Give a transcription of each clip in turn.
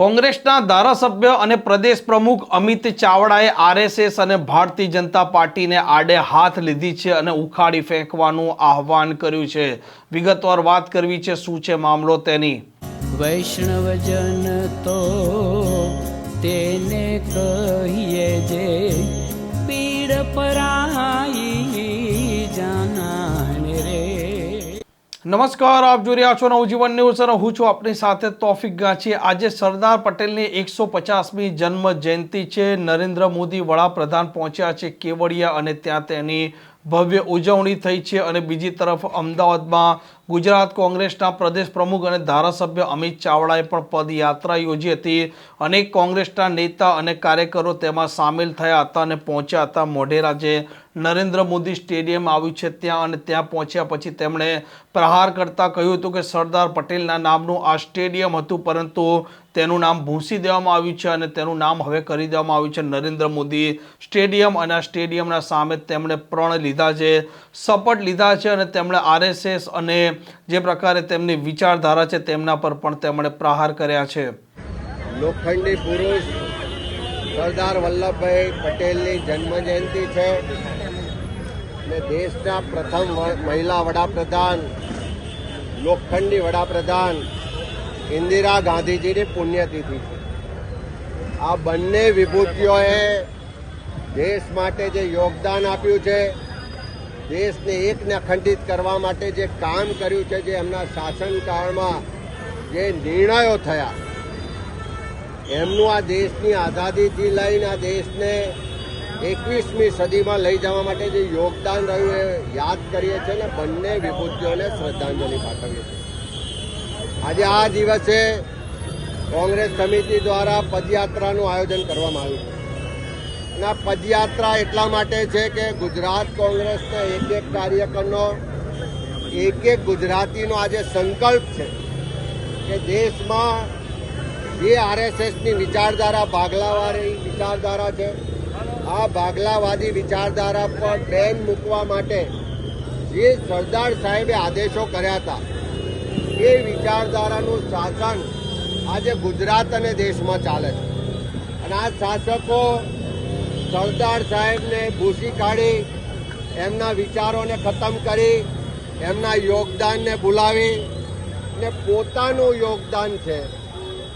કોંગ્રેસના ધારાસભ્ય અને પ્રદેશ પ્રમુખ અમિત ચાવડાએ આરએસએસ અને ભારતીય જનતા પાર્ટીને આડે હાથ લીધી છે અને ઉખાડી ફેંકવાનું આહવાન કર્યું છે. વિગતવાર વાત કરવી છે, શું છે મામલો તેની? વૈષ્ણવજન તો તેને કહીએ જે નમસ્કાર, આપ જોઈ રહ્યા છો નવજીવન ન્યૂઝ અને હું છું આપની સાથે તોફિક ગાંચી. આજે સરદાર પટેલની એકસો પચાસમી જન્મ જયંતિ છે. નરેન્દ્ર મોદી વડાપ્રધાન પહોંચ્યા છે કેવડિયા અને ત્યાં તેની ભવ્ય ઉજવણી થઈ છે અને બીજી તરફ અમદાવાદમાં ગુજરાત કોંગ્રેસના પ્રદેશ પ્રમુખ અને ધારાસભ્ય અમિત ચાવડાએ પણ પદયાત્રા યોજી હતી. અનેક કોંગ્રેસના નેતા અને કાર્યકરો તેમાં સામેલ થયા હતા અને પહોંચ્યા હતા. મોઢેરા જે નરેન્દ્ર મોદી સ્ટેડિયમ આવ્યું છે, ત્યાં અને ત્યાં પહોંચ્યા પછી તેમણે પ્રહાર કરતાં કહ્યું હતું કે સરદાર પટેલના નામનું આ સ્ટેડિયમ હતું, પરંતુ તેનું નામ ભૂંસી દેવામાં આવ્યું છે અને તેનું નામ હવે કરી દેવામાં આવ્યું છે નરેન્દ્ર મોદી સ્ટેડિયમ. અને આ સ્ટેડિયમના સામે તેમણે પ્રણ લીધા છે, શપથ લીધા છે અને તેમણે આરએસએસ અને જે પ્રકારે તેમની વિચારધારા છે તેમના પર પણ તેમણે પ્રહાર કર્યા છે. લોખંડી પુરુષ સરદાર વલ્લભભાઈ પટેલની જન્મજયંતિ છે ને દેશના પ્રથમ મહિલા વડાપ્રધાન, લોખંડી વડાપ્રધાન ઇન્દિરા ગાંધીજીની પુણ્યતિથિ છે. આ બંને વિભૂતિઓએ દેશ માટે જે યોગદાન આપ્યું છે દેશને એકને અખંડિત કરવા માટે જે કામ કર્યું છે, જે એમના શાસનકાળમાં જે નિર્ણયો થયા, એમનું આ દેશની આઝાદીથી લઈને આ દેશને એકવીસમી સદીમાં લઈ જવા માટે જે યોગદાન રહ્યું એ યાદ કરીએ છીએ ને બંને વિભૂતિઓને શ્રદ્ધાંજલિ પાઠવીએ છીએ. આજે આ દિવસે કોંગ્રેસ સમિતિ દ્વારા પદયાત્રાનું આયોજન કરવામાં આવ્યું છે. આ પદયાત્રા એટલા માટે છે કે ગુજરાત કોંગ્રેસના એક એક કાર્યકરનો, એક એક ગુજરાતીનો આજે સંકલ્પ છે કે દેશમાં જે આરએસએસની વિચારધારા ભાગલાવાળી વિચારધારા છે, આ ભાગલાવાદી વિચારધારા પર બેન મૂકવા માટે જે સરદાર સાહેબે આદેશો કર્યા હતા, એ વિચારધારાનું શાસન આજે ગુજરાત અને દેશમાં ચાલે છે. અને આ શાસકો સરદાર સાહેબને ભૂસી કાઢી, એમના વિચારોને ખતમ કરી, એમના યોગદાનને ભૂલાવી ને પોતાનું યોગદાન છે,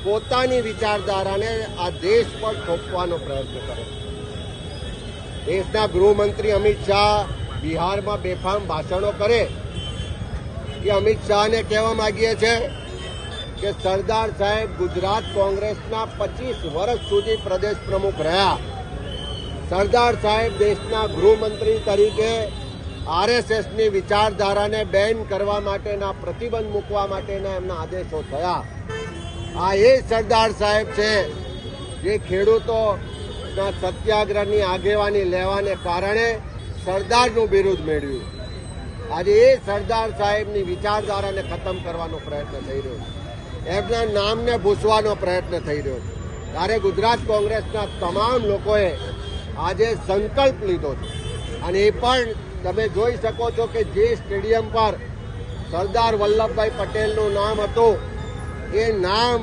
પોતાની વિચારધારાને આ દેશ પર થોપવાનો પ્રયત્ન કરે દેશના ગૃહમંત્રી અમિત શાહ બિહારમાં બેફામ ભાષણો કરે. એ અમિત શાહને કહેવા માગીએ છે કે સરદાર સાહેબ ગુજરાત કોંગ્રેસના પચીસ વર્ષ સુધી પ્રદેશ પ્રમુખ રહ્યા. સરદાર સાહેબ દેશના ગૃહમંત્રી તરીકે આરએસએસની વિચારધારાને બેન કરવા માટેના પ્રતિબંધ મૂકવા માટેના એમના આદેશો થયા. આ એ સરદાર સાહેબ છે, જે ખેડૂતોના સત્યાગ્રહની આગેવાની લેવાને કારણે સરદારનું બિરુદ મેળવ્યું. આજે એ સરદાર સાહેબની વિચારધારાને ખતમ કરવાનો પ્રયત્ન થઈ રહ્યો છે. એમના નામને ભૂસવાનો પ્રયત્ન થઈ રહ્યો છે. ત્યારે ગુજરાત કોંગ્રેસના તમામ લોકોએ આજે સંકલ્પ લીધો છે. અને એ પણ તમે જોઈ શકો છો કે જે સ્ટેડિયમ પર સરદાર વલ્લભભાઈ પટેલનું નામ હતું, એ નામ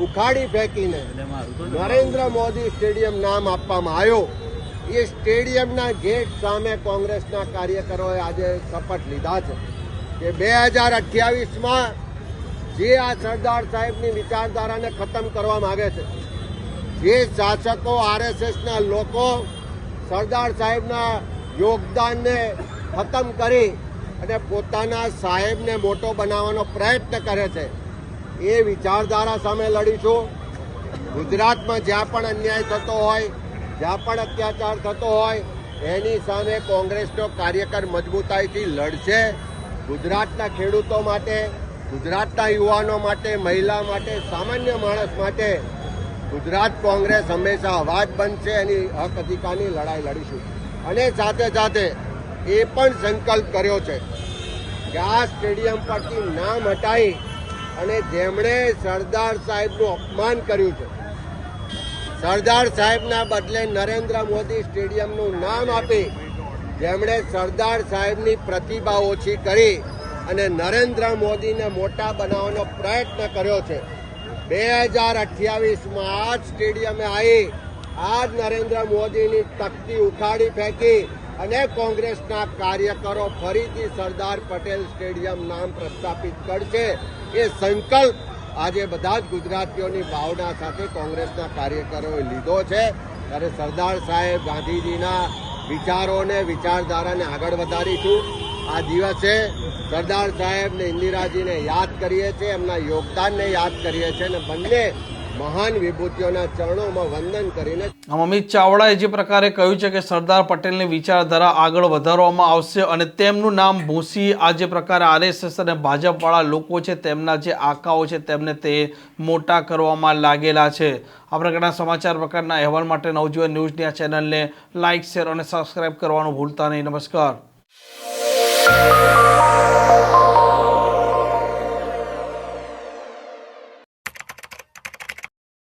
ઉખાડી ફેંકીને નરેન્દ્ર મોદી સ્ટેડિયમ નામ આપવામાં આવ્યું. એ સ્ટેડિયમના ગેટ સામે કોંગ્રેસના કાર્યકરોએ આજે શપથ લીધા છે કે બે હજાર અઠ્યાવીસમાં જે આ સરદાર સાહેબની વિચારધારાને ખતમ કરવા માગે છે જે શાસકો આરએસએસના લોકો સરદાર સાહેબના યોગદાનને ખતમ કરી અને પોતાના સાહેબને મોટો બનાવવાનો પ્રયત્ન કરે છે, એ વિચારધારા સામે લડીશું. ગુજરાતમાં જ્યાં પણ અન્યાય થતો હોય, જ્યાં પણ અત્યાચાર થતો હોય, એની સામે કોંગ્રેસનો કાર્યકર મજબૂતાઈથી લડશે. ગુજરાતના ખેડૂતો માટે, ગુજરાતના યુવાનો માટે, મહિલા માટે, સામાન્ય માણસ માટે ગુજરાત કોંગ્રેસ હંમેશા અવાજ બનશે એની હક અધિકારની લડાઈ લડીશું. અને સાથે સાથે એ પણ સંકલ્પ કર્યો છે કે આ સ્ટેડિયમ પરથી નામ હટાવી અને જેમણે સરદાર સાહેબનું અપમાન કર્યું છે, સરદાર સાહેબના બદલે નરેન્દ્ર મોદી સ્ટેડિયમનું નામ આપી જેમણે સરદાર સાહેબની પ્રતિભા ઓછી કરી અને નરેન્દ્ર મોદીને મોટા બનાવવાનો પ્રયત્ન કર્યો છે. બે હજાર અઠ્યાવીસમાં આ જ સ્ટેડિયમે આવી. આ જ નરેન્દ્ર મોદીની તકતી ઉખાડી ફેંકી અને કોંગ્રેસના કાર્યકરો ફરીથી સરદાર પટેલ સ્ટેડિયમ નામ પ્રસ્થાપિત કરશે. એ સંકલ્પ આજે બધા જ ગુજરાતીઓની ભાવના સાથે કોંગ્રેસના કાર્યકરોએ લીધો છે. ત્યારે સરદાર સાહેબ ગાંધીજીના વિચારોને, વિચારધારાને આગળ વધારીશું. આ દિવસે સરદાર સાહેબ ને ઇન્દિરાજીને યાદ કરીએ છીએ, એમના યોગદાનને યાદ કરીએ છીએ અને બંને મહાન વિભૂતિઓના ચરણોમાં વંદન કરીને આમ અમિત ચાવડાએ જે પ્રકારે કહ્યું છે કે સરદાર પટેલની વિચારધારા આગળ વધારવામાં આવશે અને તેમનું નામ ભૂંસી, આ જે પ્રકારે આરએસએસ અને ભાજપવાળા લોકો છે, તેમના જે આકાઓ છે, તેમને તે મોટા કરવામાં લાગેલા છે. આ પ્રકારના સમાચાર પ્રકારના અહેવાલ માટે નવજીવન ન્યૂઝની આ ચેનલને લાઇક, શેર અને સબસ્ક્રાઇબ કરવાનું ભૂલતા નહીં. નમસ્કાર. Música